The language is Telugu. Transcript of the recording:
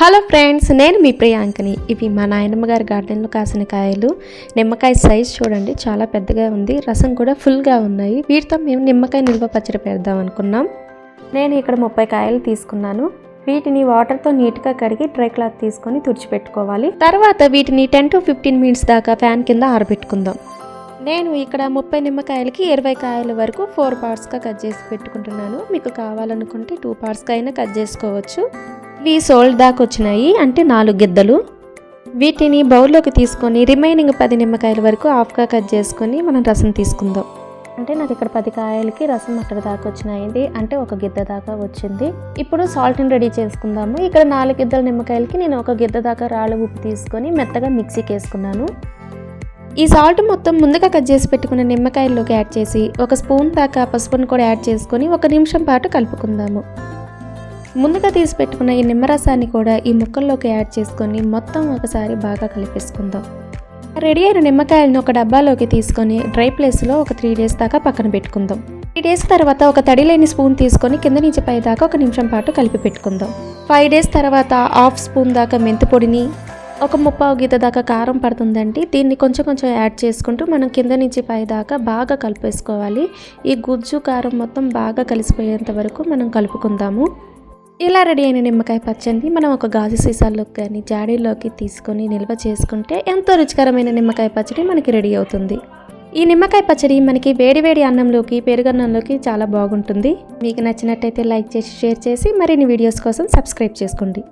హలో ఫ్రెండ్స్ నేను మీ ప్రియాంకని. ఇవి మా నాయనమ్మ గారి గార్డెన్లో కాసిన కాయలు. నిమ్మకాయ సైజ్ చూడండి చాలా పెద్దగా ఉంది. రసం కూడా ఫుల్గా ఉన్నాయి. వీటితో మేము నిమ్మకాయ నిల్వ పచ్చడి పెడదాం అనుకున్నాం. నేను ఇక్కడ ముప్పై కాయలు తీసుకున్నాను. వీటిని వాటర్తో నీట్గా కడిగి డ్రై క్లాత్ తీసుకొని తుడిచిపెట్టుకోవాలి. తర్వాత వీటిని టెన్ టు ఫిఫ్టీన్ మినిట్స్ దాకా ఫ్యాన్ కింద ఆరబెట్టుకుందాం. నేను ఇక్కడ ముప్పై నిమ్మకాయలకి ఇరవై కాయల వరకు ఫోర్ పార్ట్స్గా కట్ చేసి పెట్టుకుంటున్నాను. మీకు కావాలనుకుంటే టూ పార్ట్స్గా అయినా కట్ చేసుకోవచ్చు. త్రీ సోల్డ్ దాకా వచ్చినాయి అంటే నాలుగు గిద్దలు. వీటిని బౌల్లోకి తీసుకొని రిమైనింగ్ పది నిమ్మకాయల వరకు హాఫ్గా కట్ చేసుకొని మనం రసం తీసుకుందాం. అంటే నాకు ఇక్కడ పది కాయలకి రసం అక్కడ దాకా వచ్చినాయి అంటే ఒక గిద్ద దాకా వచ్చింది. ఇప్పుడు సాల్ట్ని రెడీ చేసుకుందాము. ఇక్కడ నాలుగు గిద్దల నిమ్మకాయలకి నేను ఒక గిద్ద దాకా రాళ్ళ ఉప్పు తీసుకొని మెత్తగా మిక్సీకి వేసుకున్నాను. ఈ సాల్ట్ మొత్తం ముందుగా కట్ చేసి పెట్టుకున్న నిమ్మకాయల్లోకి యాడ్ చేసి ఒక స్పూన్ దాకా పసుపును కూడా యాడ్ చేసుకొని ఒక నిమిషం పాటు కలుపుకుందాము. ముందుగా తీసి పెట్టుకున్న ఈ నిమ్మరసాన్ని కూడా ఈ ముక్కల్లోకి యాడ్ చేసుకొని మొత్తం ఒకసారి బాగా కలిపేసుకుందాం. రెడీ అయిన నిమ్మకాయలను ఒక డబ్బాలోకి తీసుకొని డ్రై ప్లేస్లో ఒక త్రీ డేస్ దాకా పక్కన పెట్టుకుందాం. త్రీ డేస్ తర్వాత ఒక తడి లేని స్పూన్ తీసుకొని కింద నుంచి పై దాకా ఒక నిమిషం పాటు కలిపి పెట్టుకుందాం. ఫైవ్ డేస్ తర్వాత హాఫ్ స్పూన్ దాకా మెంతి పొడిని ఒక ముప్పావు గీత దాకా కారం పడుతుందండి దీన్ని కొంచెం కొంచెం యాడ్ చేసుకుంటూ మనం కింద నుంచి పై దాకా బాగా కలిపేసుకోవాలి. ఈ గుజ్జు కారం మొత్తం బాగా కలిసిపోయేంత వరకు మనం కలుపుకుందాము. ఇలా రెడీ అయిన నిమ్మకాయ పచ్చడిని మనం ఒక గాజు సీసాల్లోకి కానీ జాడీలోకి తీసుకొని నిల్వ చేసుకుంటే ఎంతో రుచికరమైన నిమ్మకాయ పచ్చడి మనకి రెడీ అవుతుంది. ఈ నిమ్మకాయ పచ్చడి మనకి వేడివేడి అన్నంలోకి పెరుగన్నంలోకి చాలా బాగుంటుంది. మీకు నచ్చినట్టయితే లైక్ చేసి షేర్ చేసి మరిన్ని వీడియోస్ కోసం సబ్స్క్రైబ్ చేసుకోండి.